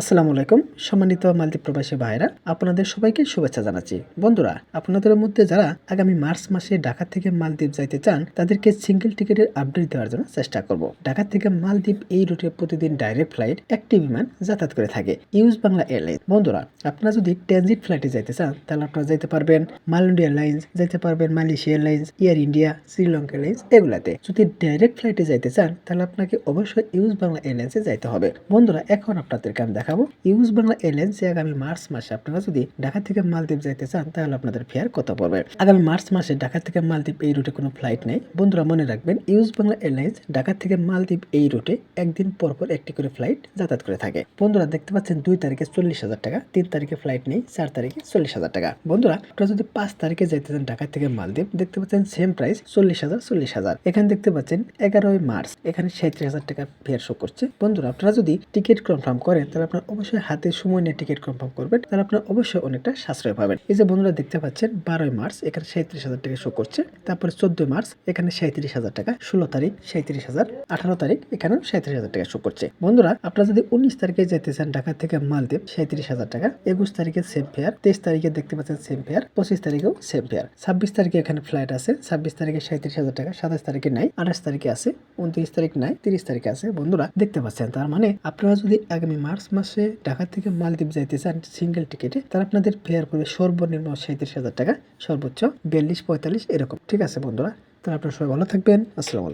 আসসালামু আলাইকুম, সম্মানিত মালদ্বীপ প্রবাসী ভাইরা আপনাদের সবাইকে শুভেচ্ছা জানাচ্ছি। বন্ধুরা, আপনাদের মধ্যে যারা আগামী মার্চ মাসে ঢাকা থেকে মালদ্বীপ যাইতে চান, তাদেরকে সিঙ্গেল টিকিটের আপডেট দেওয়ার জন্য চেষ্টা করব। ঢাকা থেকে মালদ্বীপ এই রুটে প্রতিদিন ডাইরেক্ট ফ্লাইট একটি বিমান যাতায়াত করে থাকে ইউজ বাংলা এয়ারলাইন্স বন্ধুরা, আপনারা যদি ট্রানজিট ফ্লাইটে যাইতে চান, তাহলে আপনারা যাইতে পারবেন মালন্ডি এয়ারলাইন্স যাইতে পারবেন Malaysia airlines Air India Sri Lanka airlines এগুলাতে। যদি ডাইরেক্ট ফ্লাইটে যাইতে চান, তাহলে আপনাকে অবশ্যই ইউজ বাংলা এয়ারলাইন্সে যাইতে হবে। বন্ধুরা, এখন আপনাদের আপনাদেরকে আমি দেখাবো। ইউজ বাংলা এয়ারলাইন্সে আগামী মার্চ মাসে আপনারা যদি ঢাকা থেকে মালদ্বীপ যাইতে চান, তাহলে আপনাদের ফেয়ার কত পড়বে? আগামী মার্চ মাসে ঢাকা থেকে মালদ্বীপ এই রুটে কোনো ফ্লাইট নেই। বন্ধুরা, মনে রাখবেন ইউজ বাংলা এয়ারলাইন্স ঢাকা থেকে মালদ্বীপ এই রুটে একদিন পর পর একটি করে ফ্লাইট যাতায়াত করে থাকে। বন্ধুরা, দেখতে পাচ্ছেন দুই তারিখে চল্লিশ হাজার টাকা, তিন তারিখে ফ্লাইট নেই, চার তারিখে চল্লিশ হাজার টাকা। বন্ধুরা, আপনারা যদি পাঁচ তারিখে যাইতে চান ঢাকা থেকে মালদ্বীপ, দেখতে পাচ্ছেন সেম প্রাইস চল্লিশ হাজার চল্লিশ হাজার। এখানে দেখতে পাচ্ছেন এগারোই মার্চ, এখানে সাঁত্রিশ হাজার টাকা ফেয়ার শো করছে। বন্ধুরা, আপনারা যদি টিকিট কনফার্ম করেন, তাহলে আপনার অবশ্যই হাতে সময় নিয়ে টিকিট কনফার্ম করবেন, তাহলে আপনার অবশ্যই অনেকটা সাশ্রয় পাবেন। এই যে বন্ধুরা দেখতে পাচ্ছেন, বারোই মার্চ, এখানে সাঁত্রিশ হাজার টাকা শো করছে। তারপরে চোদ্দই মার্চ, এখানে সাঁত্রিশ হাজার টাকা, ষোলো তারিখ, সাঁত্রিশ হাজার, আঠারো তারিখ এখানে সাঁত্রিশ হাজার টাকা শো করছে। বন্ধুরা, আপনারা যদি উনিশ তারিখে যেতে চান ঢাকা থেকে মালদ্বীপ, সাঁত্রিশ হাজার টাকা, একুশ তারিখে সেম ফেয়ার তেইশ তারিখে দেখতে পাচ্ছেন সেম ফেয়ার পঁচিশ তারিখেও সেম ফেয়ার ছাব্বিশ তারিখে এখানে ফ্লাইট আছে, ছাব্বিশ তারিখে সাঁত্রিশ হাজার টাকা, সাতাশ তারিখে নাই, আঠাশ তারিখে আছে, উনত্রিশ তারিখ নাই, তিরিশ তারিখে আছে। বন্ধুরা, দেখতে পাচ্ছেন, তার মানে আপনারা যদি আগামী মার্চ মাসে ঢাকা থেকে মালদ্বীপ যাইতে চান সিঙ্গেল টিকিটে তারা আপনাদের ফেয়ার করবে সর্বনিম্ন সাঁত্রিশ হাজার টাকা, সর্বোচ্চ বিয়াল্লিশ, পঁয়তাল্লিশ, এরকম। ঠিক আছে বন্ধুরা, তাহলে আপনারা সবাই ভালো থাকবেন, আসসালামু